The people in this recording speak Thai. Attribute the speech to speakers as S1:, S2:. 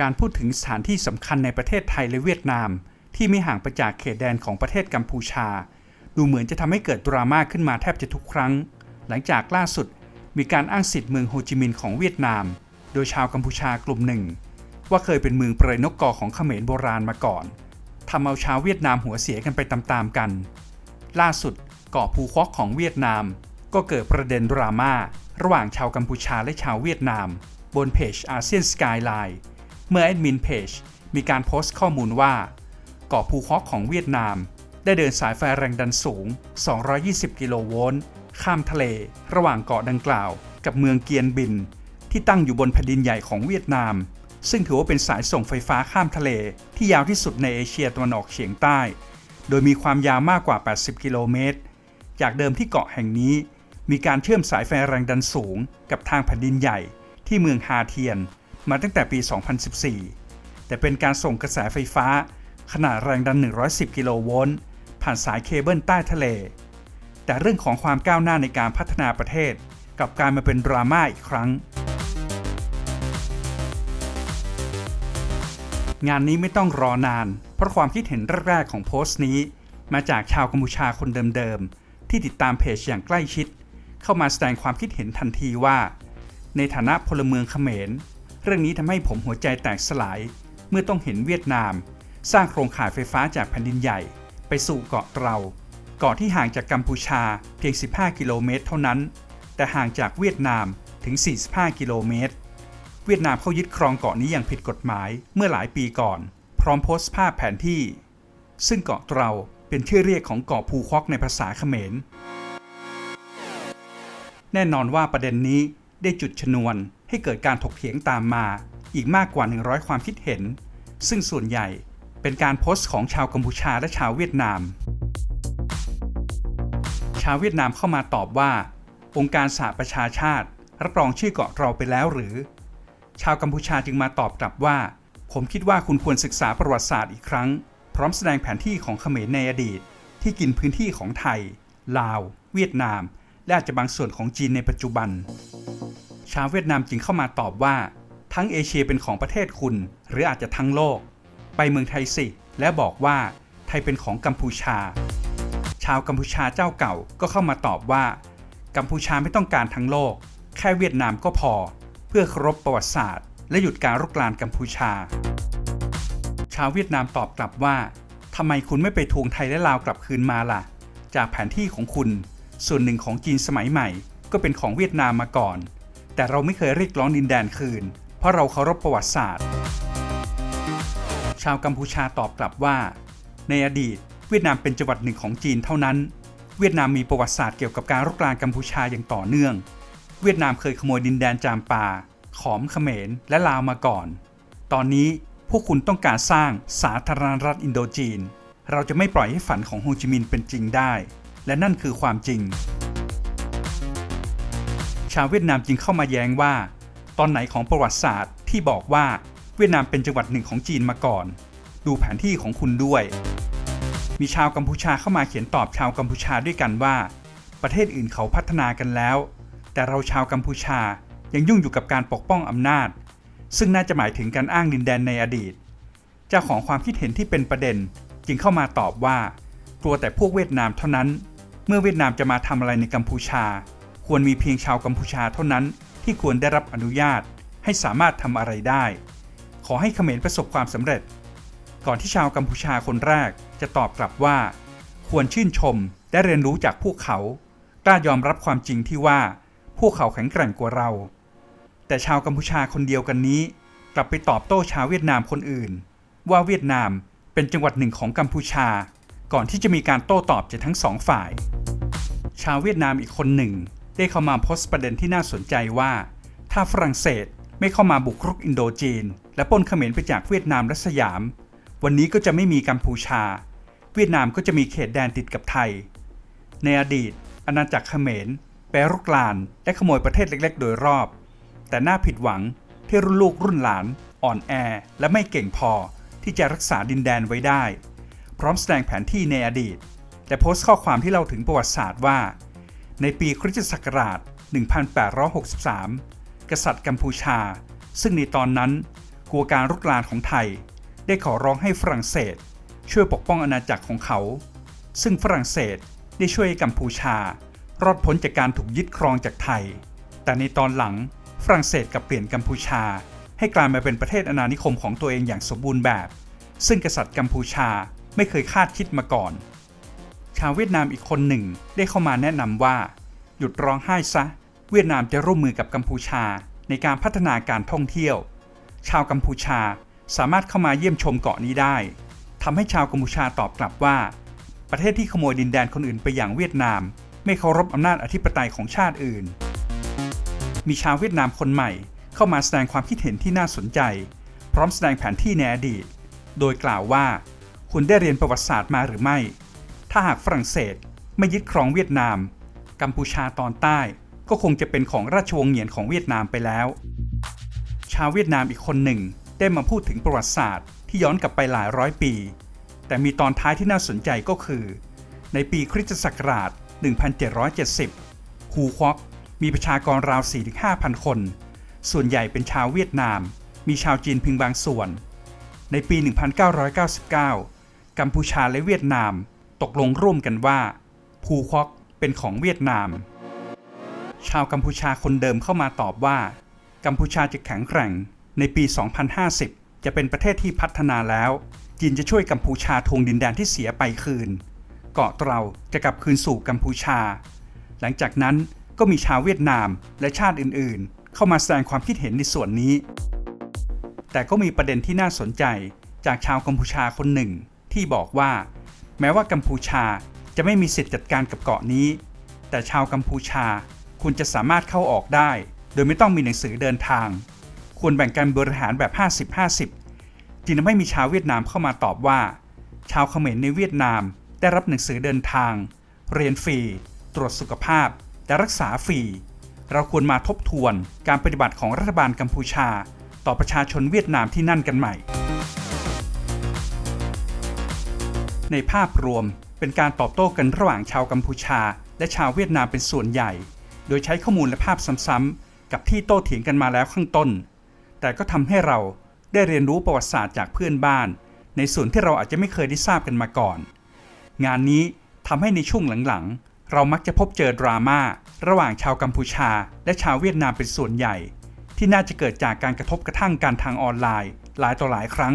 S1: การพูดถึงสถานที่สำคัญในประเทศไทยและเวียดนาม ที่ไม่ห่างไปจากเขตแดนของประเทศกัมพูชา ดูเหมือนจะทำให้เกิดดราม่าขึ้นมาแทบจะทุกครั้ง หลังจากล่าสุดมีการอ้างสิทธิ์เมืองโฮจิมินห์ของเวียดนาม โดยชาวกัมพูชากลุ่มหนึ่ง ว่าเคยเป็นเมืองเปรยนกกอของเขมรโบราณมาก่อนทำเอาชาวเวียดนามหัวเสียกันไปตามๆกัน ล่าสุดเกาะภูคอกของเวียดนาม ก็เกิดประเด็นดราม่าระหว่างชาวกัมพูชาและชาวเวียดนาม บนเพจอาเซียนสกายไลน์ เมื่อแอดมินเพจมีการโพสต์ข้อมูลว่าเกาะภูคอกของเวียดนาม ได้เดินสายไฟแรงดันสูง 220 กิโลโวลต์ ข้ามทะเล ระหว่างเกาะดังกล่าว กับเมืองเกียนบิน ที่ตั้งอยู่บนแผ่นดินใหญ่ของเวียดนาม ซึ่งถือว่าเป็นสายส่งไฟฟ้าข้ามทะเลที่ยาวที่สุดในเอเชียตะวันออกเฉียงใต้ โดยมีความยาวมากกว่า 80 กิโลเมตร จากเดิมที่เกาะแห่งนี้ มีการเชื่อมสายไฟแรงดันสูง กับทางแผ่นดินใหญ่ที่เมืองฮาเทียน มาตั้งแต่ปี 2014 แต่เป็นการส่งกระแสไฟฟ้า ขนาดแรงดัน 110 กิโลโวลต์ผ่านสายเคเบิลใต้ทะเล แต่เรื่องของความก้าวหน้าในการพัฒนาประเทศกลับกลายมาเป็นดราม่าอีกครั้ง งานนี้ไม่ต้องรอนาน เพราะความคิดเห็นแรกๆของโพสต์นี้ มาจากชาวกัมพูชาคนเดิมๆ ที่ติดตามเพจอย่างใกล้ชิด เข้ามาแสดงความคิดเห็นทันทีว่า ในฐานะพลเมืองเขมร เรื่องนี้ทำให้ผมหัวใจแตกสลาย เมื่อต้องเห็นเวียดนาม สร้างโครงข่ายไฟฟ้าจากแผ่นดินใหญ่ ไปสู่เกาะเราเกาะที่ห่างจากกัมพูชาเพียง 15 กิโลเมตรเท่านั้น แต่ห่างจากเวียดนามถึง 45 กิโลเมตร เวียดนามเข้ายึดครองเกาะนี้อย่างผิดกฎหมายเมื่อหลายปีก่อน พร้อมโพสต์ภาพแผนที่ ซึ่งเกาะเราเป็นชื่อเรียกของเกาะภูคอกในภาษาเขมร แน่นอนว่าประเด็นนี้ ได้จุดชนวนให้เกิดการถกเถียงตามมาอีกมากกว่า 100 ความคิดเห็น ซึ่งส่วนใหญ่เป็นการโพสต์ของชาวกัมพูชาและชาวเวียดนาม ชาวเวียดนามเข้ามาตอบว่า องค์การสหประชาชาติ รับรองชื่อเกาะเราไปแล้วหรือ ชาวกัมพูชาจึงมาตอบกลับว่า ผมคิดว่าคุณควรศึกษาประวัติศาสตร์อีกครั้ง พร้อมแสดงแผนที่ของเขมรในอดีต ที่กินพื้นที่ของไทย ลาว เวียดนาม และอาจจะบางส่วนของจีนในปัจจุบัน ชาวเวียดนามจึงเข้ามาตอบว่า ทั้งเอเชียเป็นของประเทศคุณ หรืออาจจะทั้งโลก ไปเมืองไทยสิ และบอกว่า ไทยเป็นของกัมพูชา ชาวกัมพูชาเจ้าเก่าก็เข้ามาตอบว่า กัมพูชาไม่ต้องการทั้งโลก แค่เวียดนามก็พอ เพื่อเคารพประวัติศาสตร์ และหยุดการรุกรานกัมพูชา ชาวเวียดนามตอบกลับว่าทำไมคุณไม่ไปทวงไทยและลาวกลับคืนมาล่ะ จากแผนที่ของคุณ ส่วนหนึ่งของจีนสมัยใหม่ ก็เป็นของเวียดนามมาก่อน แต่เราไม่เคยเรียกร้องดินแดนคืน เพราะเราเคารพประวัติศาสตร์ ชาวกัมพูชาตอบกลับว่า ในอดีต เวียดนามเป็นจังหวัดหนึ่งของจีนเท่านั้น เวียดนามมีประวัติศาสตร์เกี่ยวกับการรุกรานกัมพูชาอย่างต่อเนื่อง เวียดนามเคยขโมยดินแดนจามปา ขอมเขมร และลาวมาก่อน ตอนนี้พวกคุณต้องการสร้างสาธารณรัฐอินโดจีน เราจะไม่ปล่อยให้ฝันของโฮจิมินห์เป็นจริงได้ และนั่นคือความจริงาวเวียดนามจึงเข้ามาแย้งว่า ตอนไหนของประวัติศาสตร์ที่บอกว่าเวียดนามเป็นจังหวัดหนึ่งของจีนมาก่อน ดูแผนที่ของคุณด้วย มีชาวกัมพูชาเข้ามาเขียนตอบชาวกัมพูชาด้วยกันว่า ประเทศอื่นเขาพัฒนากันแล้ว แต่เราชาวกัมพูชายังยุ่งอยู่กับการปกป้องอำนาจ ซึ่งน่าจะหมายถึงการอ้างดินแดนในอดีต เจ้าของความคิดเห็นที่เป็นประเด็นจึงเข้ามาตอบว่า กลัวแต่พวกเวียดนามเท่านั้น เมื่อเวียดนามจะมาทำอะไรในกัมพูชา ควรมีเพียงชาวกัมพูชาเท่านั้น ที่ควรได้รับอนุญาตให้สามารถทำอะไรได้ ขอให้เขมรประสบความสำเร็จ ก่อนที่ชาวกัมพูชาคนแรกจะตอบกลับว่า ควรชื่นชมและเรียนรู้จากพวกเขา กล้ายอมรับความจริงที่ว่า พวกเขาแข็งแกร่งกว่าเรา แต่ชาวกัมพูชาคนเดียวกันนี้ กลับไปตอบโต้ชาวเวียดนามคนอื่น ว่าเวียดนามเป็นจังหวัดหนึ่งของกัมพูชา ก่อนที่จะมีการโต้ตอบจากทั้งสองฝ่าย ชาวเวียดนามอีกคนหนึ่ง ได้เข้ามาโพสต์ประเด็นที่น่าสนใจว่า ถ้าฝรั่งเศสไม่เข้ามาบุกรุกอินโดจีน และปนเขมรไปจากเวียดนามและสยาม วันนี้ก็จะไม่มีกัมพูชา เวียดนามก็จะมีเขตแดนติดกับไทย ในอดีต อาณาจักรเขมรไปรรุกราน และขโมยประเทศเล็ก ๆ โดยรอบ แต่น่าผิดหวังที่รุ่นลูกรุ่นหลาน อ่อนแอ และไม่เก่งพอที่จะรักษาดินแดนไว้ได้ พร้อมแสดงแผนที่ในอดีต และโพสต์ข้อความที่เล่าถึงประวัติศาสตร์ว่า ในปีคริสตศักราช 1863 กษัตริย์กัมพูชา ซึ่งในตอนนั้นกลัวการรุกรานของไทย ได้ขอร้องให้ฝรั่งเศส ช่วยปกป้องอาณาจักรของเขา ซึ่งฝรั่งเศสได้ช่วยกัมพูชา รอดพ้นจากการถูกยึดครองจากไทย แต่ในตอนหลังฝรั่งเศสกลับเปลี่ยนกัมพูชา ให้กลายมาเป็นประเทศอาณานิคมของตัวเองอย่างสมบูรณ์แบบ ซึ่งกษัตริย์กัมพูชาไม่เคยคาดคิดมาก่อน ชาวเวียดนามอีกคนหนึ่ง ได้เข้ามาแนะนำว่า หยุดร้องไห้ซะ เวียดนามจะร่วมมือกับกัมพูชาในการพัฒนาการท่องเที่ยว ชาวกัมพูชาสามารถเข้ามาเยี่ยมชมเกาะนี้ได้ทำให้ชาวกัมพูชาตอบกลับว่า ประเทศที่ขโมยดินแดนคนอื่นไปอย่างเวียดนาม ไม่เคารพอำนาจอธิปไตยของชาติอื่น มีชาวเวียดนามคนใหม่ เข้ามาแสดงความคิดเห็นที่น่าสนใจ พร้อมแสดงแผนที่ในอดีต โดยกล่าวว่า คุณได้เรียนประวัติศาสตร์มาหรือไม่ ถ้าหากฝรั่งเศสไม่ยึดครองเวียดนาม กัมพูชาตอนใต้ก็คงจะเป็นของราชวงศ์เหงียนของเวียดนามไปแล้ว ชาวเวียดนามอีกคนหนึ่งได้มาพูดถึงประวัติศาสตร์ที่ย้อนกลับไปหลายร้อยปี แต่มีตอนท้ายที่น่าสนใจก็คือ ในปีคริสตศักราช 1770 ฮูควอกมีประชากรราว 4-5,000 คน ส่วนใหญ่เป็นชาวเวียดนาม มีชาวจีนเพียงบางส่วน ในปี 1999 กัมพูชาและเวียดนาม ตกลงร่วมกันว่าภูควอกเป็นของเวียดนาม ชาวกัมพูชาคนเดิมเข้ามาตอบว่า กัมพูชาจะแข็งแกร่ง ในปี 2050 จะเป็นประเทศที่พัฒนาแล้ว จีนจะช่วยกัมพูชาทวงดินแดนที่เสียไปคืน เกาะเตราจะกลับคืนสู่กัมพูชา หลังจากนั้นก็มีชาวเวียดนามและชาติอื่นๆ เข้ามาแสดงความคิดเห็นในส่วนนี้ แต่ก็มีประเด็นที่น่าสนใจจากชาวกัมพูชาคนหนึ่งที่บอกว่า แม้ว่ากัมพูชาจะไม่มีสิทธิ์จัดการกับเกาะนี้ แต่ชาวกัมพูชาคุณจะสามารถเข้าออกได้ โดยไม่ต้องมีหนังสือเดินทาง ควรแบ่งการบริหารแบบ 50-50 จึงทำให้มีชาวเวียดนามเข้ามาตอบว่า ชาวเขมรในเวียดนามได้รับหนังสือเดินทาง เรียนฟรี ตรวจสุขภาพ และรักษาฟรี เราควรมาทบทวนการปฏิบัติของรัฐบาลกัมพูชา ต่อประชาชนเวียดนามที่นั่นกันใหม่ ในภาพรวมเป็นการตอบโต้กันระหว่างชาวกัมพูชา และชาวเวียดนามเป็นส่วนใหญ่ โดยใช้ข้อมูลและภาพซ้ำๆกับที่โต้เถียงกันมาแล้วข้างต้น แต่ก็ทำให้เราได้เรียนรู้ประวัติศาสตร์จากเพื่อนบ้าน ในส่วนที่เราอาจจะไม่เคยได้ทราบกันมาก่อน งานนี้ทำให้ในช่วงหลังๆ เรามักจะพบเจอดราม่าระหว่างชาวกัมพูชา และชาวเวียดนามเป็นส่วนใหญ่ ที่น่าจะเกิดจากการกระทบกระทั่งกันทางออนไลน์ หลายต่อหลายครั้ง